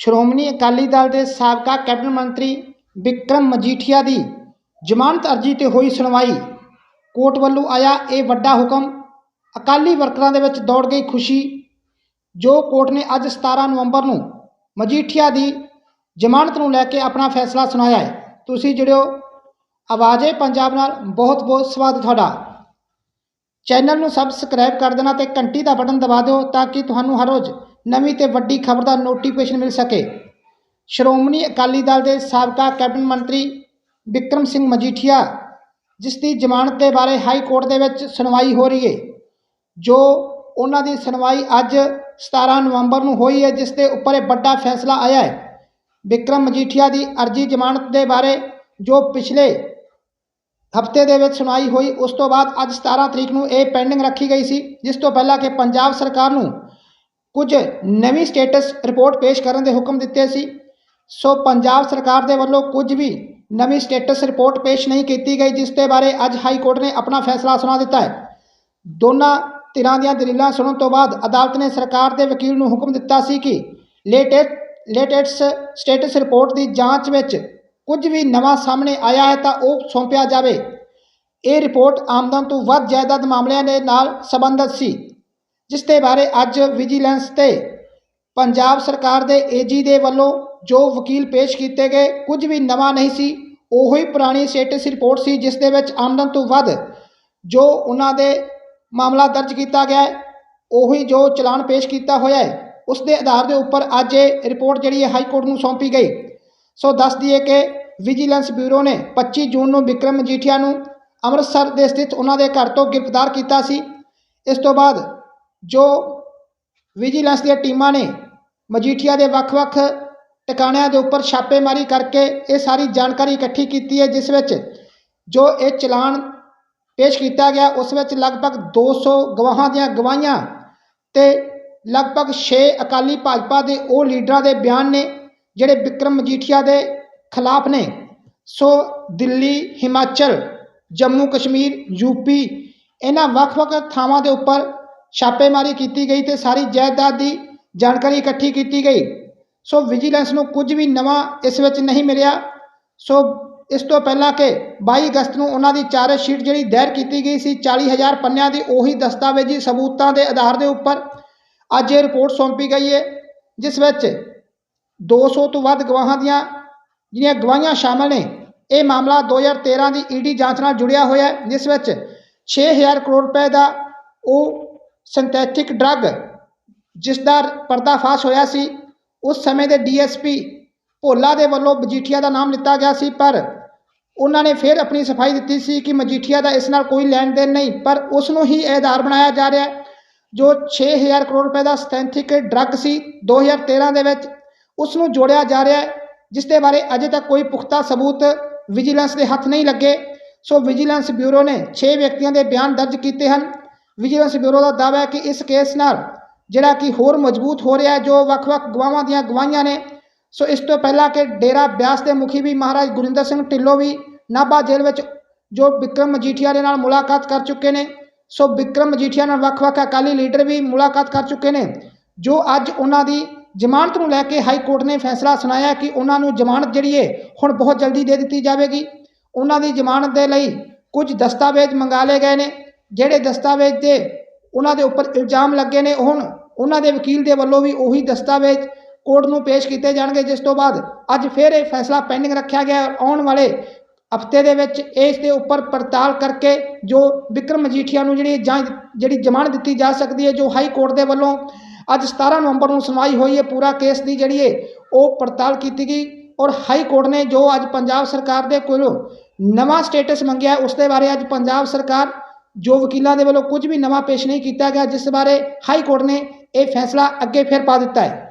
ਸ਼੍ਰੋਮਣੀ ਅਕਾਲੀ ਦਲ ਦੇ ਸਾਬਕਾ ਕੈਬਨਿਟ ਮੰਤਰੀ ਵਿਕਰਮ ਮਜੀਠੀਆ ਦੀ ਜ਼ਮਾਨਤ ਅਰਜ਼ੀ ਤੇ ਹੋਈ ਸੁਣਵਾਈ। ਕੋਰਟ ਵੱਲੋਂ ਆਇਆ ਇਹ ਵੱਡਾ ਹੁਕਮ। ਅਕਾਲੀ ਵਰਕਰਾਂ ਦੇ ਵਿੱਚ ਦੌੜ ਗਈ ਖੁਸ਼ੀ, ਜੋ ਕੋਰਟ ਨੇ ਅੱਜ 17 ਨਵੰਬਰ ਨੂੰ ਮਜੀਠੀਆ ਦੀ ਜ਼ਮਾਨਤ ਨੂੰ ਲੈ ਕੇ ਆਪਣਾ ਫੈਸਲਾ ਸੁਣਾਇਆ ਹੈ। ਤੁਸੀਂ ਜਿਹੜਿਓ ਆਵਾਜ਼ੇ ਪੰਜਾਬ ਨਾਲ। ਬਹੁਤ ਬਹੁਤ ਸਵਾਗਤ ਤੁਹਾਡਾ। ਚੈਨਲ ਨੂੰ ਸਬਸਕ੍ਰਾਈਬ ਕਰ ਦੇਣਾ ਤੇ ਘੰਟੀ ਦਾ ਬਟਨ ਦਬਾ ਦਿਓ ਤਾਂ ਕਿ ਤੁਹਾਨੂੰ ਹਰ ਰੋਜ਼ ਨਵੀਂ ਤੇ ਵੱਡੀ ਖਬਰ ਦਾ ਨੋਟੀਫਿਕੇਸ਼ਨ ਮਿਲ ਸਕੇ। ਸ਼੍ਰੋਮਣੀ ਅਕਾਲੀ ਦਲ ਦੇ ਸਾਬਕਾ ਕੈਬਨਿਟ ਮੰਤਰੀ ਵਿਕਰਮ ਸਿੰਘ ਮਜੀਠੀਆ, ਜਿਸ ਦੀ ਜ਼ਮਾਨਤ ਦੇ ਬਾਰੇ ਹਾਈ ਕੋਰਟ ਦੇ ਵਿੱਚ ਸੁਣਵਾਈ ਹੋ ਰਹੀ ਹੈ, ਜੋ ਉਹਨਾਂ ਦੀ ਸੁਣਵਾਈ ਅੱਜ 17 ਨਵੰਬਰ ਨੂੰ ਹੋਈ ਹੈ, ਜਿਸ ਦੇ ਉੱਪਰ ਇਹ ਵੱਡਾ ਫੈਸਲਾ ਆਇਆ ਹੈ। ਵਿਕਰਮ ਮਜੀਠੀਆ ਦੀ ਅਰਜੀ ਜ਼ਮਾਨਤ ਦੇ ਬਾਰੇ ਜੋ ਪਿਛਲੇ ਹਫ਼ਤੇ ਦੇ ਵਿੱਚ ਸੁਣਾਈ ਹੋਈ, ਉਸ ਤੋਂ ਬਾਅਦ ਅੱਜ 17 ਤਰੀਕ ਨੂੰ ਇਹ ਪੈਂਡਿੰਗ ਰੱਖੀ ਗਈ ਸੀ, ਜਿਸ ਤੋਂ ਪਹਿਲਾਂ ਕਿ ਪੰਜਾਬ ਸਰਕਾਰ ਨੂੰ ਕੁਝ ਨਵੀਂ ਸਟੇਟਸ ਰਿਪੋਰਟ ਪੇਸ਼ ਕਰਨ ਦੇ ਹੁਕਮ ਦਿੱਤੇ ਸੀ। ਸੋ ਪੰਜਾਬ ਸਰਕਾਰ ਦੇ ਵੱਲੋਂ ਕੁਝ ਵੀ ਨਵੀਂ ਸਟੇਟਸ ਰਿਪੋਰਟ ਪੇਸ਼ ਨਹੀਂ ਕੀਤੀ ਗਈ, ਜਿਸ ਦੇ ਬਾਰੇ ਅੱਜ ਹਾਈ ਕੋਰਟ ਨੇ ਆਪਣਾ ਫੈਸਲਾ ਸੁਣਾ ਦਿੱਤਾ ਹੈ। ਦੋਨਾਂ ਧਿਰਾਂ ਦੀਆਂ ਦਲੀਲਾਂ ਸੁਣਨ ਤੋਂ ਬਾਅਦ ਅਦਾਲਤ ਨੇ ਸਰਕਾਰ ਦੇ ਵਕੀਲ ਨੂੰ ਹੁਕਮ ਦਿੱਤਾ ਸੀ ਕਿ ਲੇਟੈਸਟ ਲੇਟੈਸਟ ਸਟੇਟਸ ਰਿਪੋਰਟ ਦੀ ਜਾਂਚ ਵਿੱਚ ਕੁਝ ਵੀ ਨਵਾਂ ਸਾਹਮਣੇ ਆਇਆ ਹੈ ਤਾਂ ਉਹ ਸੌਂਪਿਆ ਜਾਵੇ। ਇਹ ਰਿਪੋਰਟ ਆਮਦਨ ਤੋਂ ਵੱਧ ਜਾਇਦਾਦ ਮਾਮਲਿਆਂ ਦੇ ਨਾਲ ਸੰਬੰਧਿਤ ਸੀ। ਜਿਸ ਦੇ ਬਾਰੇ ਅੱਜ ਵਿਜੀਲੈਂਸ ਤੇ ਪੰਜਾਬ ਸਰਕਾਰ ਦੇ ਏਜੀ ਦੇ ਵੱਲੋਂ ਜੋ ਵਕੀਲ ਪੇਸ਼ ਕੀਤੇ ਗਏ, ਕੁਝ ਵੀ ਨਵਾਂ ਨਹੀਂ ਸੀ, ਉਹੀ ਪੁਰਾਣੀ ਸਟੇਟਸ ਰਿਪੋਰਟ ਸੀ ਜਿਸ ਦੇ ਵਿੱਚ ਆਮਦਨ ਤੋਂ ਵੱਧ ਜੋ ਉਹਨਾਂ ਦੇ ਮਾਮਲਾ ਦਰਜ ਕੀਤਾ ਗਿਆ ਹੈ, ਉਹੀ ਜੋ ਚਲਾਨ ਪੇਸ਼ ਕੀਤਾ ਹੋਇਆ ਹੈ, ਉਸ ਦੇ ਆਧਾਰ ਦੇ ਉੱਪਰ ਅੱਜ ਇਹ ਰਿਪੋਰਟ ਜਿਹੜੀ ਹੈ ਹਾਈ ਕੋਰਟ ਨੂੰ ਸੌਂਪੀ ਗਈ। ਸੋ ਦੱਸ ਦਈਏ ਕਿ ਵਿਜੀਲੈਂਸ ਬਿਊਰੋ ਨੇ 25 ਜੂਨ ਨੂੰ ਵਿਕਰਮ ਮਜੀਠੀਆ ਨੂੰ ਅੰਮ੍ਰਿਤਸਰ ਦੇ ਸਥਿਤ ਉਹਨਾਂ ਦੇ ਘਰ ਤੋਂ ਗ੍ਰਿਫਤਾਰ ਕੀਤਾ ਸੀ। ਇਸ ਤੋਂ ਬਾਅਦ ਜੋ ਵਿਜੀਲੈਂਸ ਦੀਆਂ ਟੀਮਾਂ ਨੇ ਮਜੀਠੀਆ ਦੇ ਵੱਖ-ਵੱਖ ਟਿਕਾਣਿਆਂ ਦੇ ਉੱਪਰ ਛਾਪੇਮਾਰੀ ਕਰਕੇ ਇਹ ਸਾਰੀ ਜਾਣਕਾਰੀ ਇਕੱਠੀ ਕੀਤੀ ਹੈ, ਜਿਸ ਵਿੱਚ ਜੋ ਇਹ ਚਲਾਨ ਪੇਸ਼ ਕੀਤਾ ਗਿਆ, ਉਸ ਵਿੱਚ ਲਗਭਗ 200 ਗਵਾਹਾਂ ਦੀਆਂ ਗਵਾਹੀਆਂ ਤੇ ਲਗਭਗ 6 ਅਕਾਲੀ ਭਾਜਪਾ ਦੇ ਉਹ ਲੀਡਰਾਂ ਦੇ ਬਿਆਨ ਨੇ, ਜਿਹੜੇ ਵਿਕਰਮ ਮਜੀਠੀਆ ਦੇ ਖਿਲਾਫ ਨੇ। ਸੋ ਦਿੱਲੀ, ਹਿਮਾਚਲ ਜੰਮੂ ਕਸ਼ਮੀਰ ਯੂਪੀ ਇਹਨਾਂ ਵੱਖ-ਵੱਖ ਥਾਵਾਂ ਦੇ ਉੱਪਰ ਛਾਪੇਮਾਰੀ ਕੀਤੀ ਗਈ ਤੇ ਸਾਰੀ ਜਾਇਦਾਦ ਦੀ ਜਾਣਕਾਰੀ ਇਕੱਠੀ ਕੀਤੀ ਗਈ। ਸੋ ਵਿਜੀਲੈਂਸ ਨੂੰ ਕੁਝ ਵੀ ਨਵਾਂ ਇਸ ਵਿੱਚ ਨਹੀਂ ਮਿਲਿਆ। ਸੋ ਇਸ ਤੋਂ ਪਹਿਲਾਂ ਕਿ 22 ਅਗਸਤ ਨੂੰ ਉਹਨਾਂ ਦੀ ਚਾਰਜ ਸ਼ੀਟ ਜਿਹੜੀ ਦਾਇਰ ਕੀਤੀ ਗਈ ਸੀ 40000 ਪੰਨਿਆਂ ਦੀ, ਉਹੀ ਦਸਤਾਵੇਜ਼ੀ ਸਬੂਤਾਂ ਦੇ ਆਧਾਰ ਦੇ ਉੱਪਰ ਅੱਜ ਇਹ ਰਿਪੋਰਟ ਸੌਂਪੀ ਗਈ ਹੈ ਜਿਸ ਵਿੱਚ 200 ਤੋਂ ਵੱਧ ਗਵਾਹਾਂ ਦੀਆਂ ਜਿਹੜੀਆਂ ਗਵਾਹੀਆਂ ਸ਼ਾਮਲ ਨੇ, ਇਹ ਮਾਮਲਾ 2013 ਦੀ ਈਡੀ ਜਾਂਚ ਨਾਲ ਜੁੜਿਆ ਹੋਇਆ ਹੈ, ਜਿਸ ਵਿੱਚ 6000 ਕਰੋੜ ਰੁਪਏ ਦਾ ਉਹ ਸਿੰਥੈਟਿਕ ਡਰੱਗ ਜਿਸ ਦਾ ਪਰਦਾਫਾਸ਼ ਹੋਇਆ ਸੀ, ਉਸ ਸਮੇਂ ਦੇ ਡੀਐਸਪੀ ਭੋਲਾ ਦੇ ਵੱਲੋਂ ਮਜੀਠੀਆ ਦਾ ਨਾਮ ਲਿੱਤਾ ਗਿਆ ਸੀ, ਪਰ ਉਹਨਾਂ ਨੇ ਫਿਰ ਆਪਣੀ ਸਫ਼ਾਈ ਦਿੱਤੀ ਸੀ ਕਿ ਮਜੀਠੀਆ ਦਾ ਇਸ ਨਾਲ ਕੋਈ ਲੈਣ ਦੇਣ ਨਹੀਂ, ਪਰ ਉਸ ਨੂੰ ਹੀ ਇਹ ਆਧਾਰ ਬਣਾਇਆ ਜਾ ਰਿਹਾ ਹੈ, ਜੋ 6000 ਕਰੋੜ ਰੁਪਏ ਦਾ ਸਿੰਥੈਟਿਕ ਡਰੱਗ ਸੀ 2013 ਦੇ ਵਿੱਚ ਉਸ ਨੂੰ ਜੋੜਿਆ ਜਾ ਰਿਹਾ ਹੈ, ਜਿਸ ਦੇ ਬਾਰੇ ਅਜੇ ਤੱਕ ਕੋਈ ਪੁਖਤਾ ਸਬੂਤ ਵਿਜੀਲੈਂਸ ਦੇ ਹੱਥ ਨਹੀਂ ਲੱਗੇ। ਸੋ ਵਿਜੀਲੈਂਸ ਬਿਊਰੋ ਨੇ 6 ਵਿਅਕਤੀਆਂ ਦੇ ਬਿਆਨ ਦਰਜ ਕੀਤੇ ਹਨ। ਵਿਜੀਲੈਂਸ ਬਿਊਰੋ ਦਾ ਦਾਅਵਾ ਹੈ ਕਿ ਇਸ ਕੇਸ ਨਾਲ ਜਿਹੜਾ ਕਿ ਹੋਰ ਮਜ਼ਬੂਤ ਹੋ ਰਿਹਾ ਹੈ, ਜੋ ਵੱਖ-ਵੱਖ ਗਵਾਹਾਂ ਦੀਆਂ ਗਵਾਹੀਆਂ ਨੇ, ਸੋ ਇਸ ਤੋਂ ਪਹਿਲਾਂ ਕਿ ਡੇਰਾ ਬਿਆਸ ਦੇ ਮੁਖੀ ਵੀ ਮਹਾਰਾਜ ਗੁਰਿੰਦਰ ਸਿੰਘ ਢਿੱਲੋਂ ਵੀ ਨਾਭਾ ਜੇਲ੍ਹ ਵਿੱਚ ਜੋ ਵਿਕਰਮ ਮਜੀਠੀਆ ਦੇ ਨਾਲ ਮੁਲਾਕਾਤ ਕਰ ਚੁੱਕੇ ਨੇ, ਸੋ ਵਿਕਰਮ ਮਜੀਠੀਆ ਨਾਲ ਵੱਖ-ਵੱਖ ਅਕਾਲੀ ਲੀਡਰ ਵੀ ਮੁਲਾਕਾਤ ਕਰ ਚੁੱਕੇ ਨੇ, ਜੋ ਅੱਜ ਉਹਨਾਂ ਦੀ ਜ਼ਮਾਨਤ ਨੂੰ ਲੈ ਕੇ ਹਾਈ ਕੋਰਟ ਨੇ ਫੈਸਲਾ ਸੁਣਾਇਆ ਕਿ ਉਹਨਾਂ ਨੂੰ ਜ਼ਮਾਨਤ ਜਿਹੜੀ ਹੈ, ਹੁਣ ਬਹੁਤ ਜਲਦੀ ਦੇ ਦਿੱਤੀ ਜਾਵੇਗੀ। ਉਹਨਾਂ ਦੀ ਜ਼ਮਾਨਤ ਦੇ ਲਈ ਕੁਝ ਦਸਤਾਵੇਜ਼ ਮੰਗਾ ਲਏ ਗਏ ਨੇ ਜਿਹੜੇ ਦਸਤਾਵੇਜ਼ ਦੇ ਉਹਨਾਂ ਦੇ ਉੱਪਰ ਇਲਜ਼ਾਮ ਲੱਗੇ ਨੇ, ਹੁਣ ਉਹਨਾਂ ਦੇ ਵਕੀਲ ਦੇ ਵੱਲੋਂ ਵੀ ਉਹੀ ਦਸਤਾਵੇਜ਼ ਕੋਰਟ ਨੂੰ ਪੇਸ਼ ਕੀਤੇ ਜਾਣਗੇ, ਜਿਸ ਤੋਂ ਬਾਅਦ ਅੱਜ ਫਿਰ ਇਹ ਫੈਸਲਾ ਪੈਂਡਿੰਗ ਰੱਖਿਆ ਗਿਆ। ਆਉਣ ਵਾਲੇ ਹਫ਼ਤੇ ਦੇ ਵਿੱਚ ਇਸ ਦੇ ਉੱਪਰ ਪੜਤਾਲ ਕਰਕੇ ਜੋ ਵਿਕਰਮ ਮਜੀਠੀਆ ਨੂੰ ਜਿਹੜੀ ਜਾਂਚ, ਜਿਹੜੀ ਜ਼ਮਾਨਤ ਦਿੱਤੀ ਜਾ ਸਕਦੀ ਹੈ, ਜੋ ਹਾਈ ਕੋਰਟ ਦੇ ਵੱਲੋਂ ਅੱਜ 17 ਨਵੰਬਰ ਨੂੰ ਸੁਣਵਾਈ ਹੋਈ ਹੈ, ਪੂਰਾ ਕੇਸ ਦੀ ਜਿਹੜੀ ਹੈ ਉਹ ਪੜਤਾਲ ਕੀਤੀ ਗਈ ਔਰ ਹਾਈ ਕੋਰਟ ਨੇ ਜੋ ਅੱਜ ਪੰਜਾਬ ਸਰਕਾਰ ਦੇ ਕੋਲੋਂ ਨਵਾਂ ਸਟੇਟਸ ਮੰਗਿਆ, ਉਸ ਦੇ ਬਾਰੇ ਅੱਜ ਪੰਜਾਬ ਸਰਕਾਰ ਜੋ ਵਕੀਲਾਂ ਦੇ ਵੱਲੋਂ ਕੁਝ ਵੀ ਨਵਾਂ ਪੇਸ਼ ਨਹੀਂ ਕੀਤਾ ਗਿਆ, ਜਿਸ ਬਾਰੇ ਹਾਈ ਕੋਰਟ ਨੇ ਇਹ ਫੈਸਲਾ ਅੱਗੇ ਫਿਰ ਪਾ ਦਿੱਤਾ ਹੈ।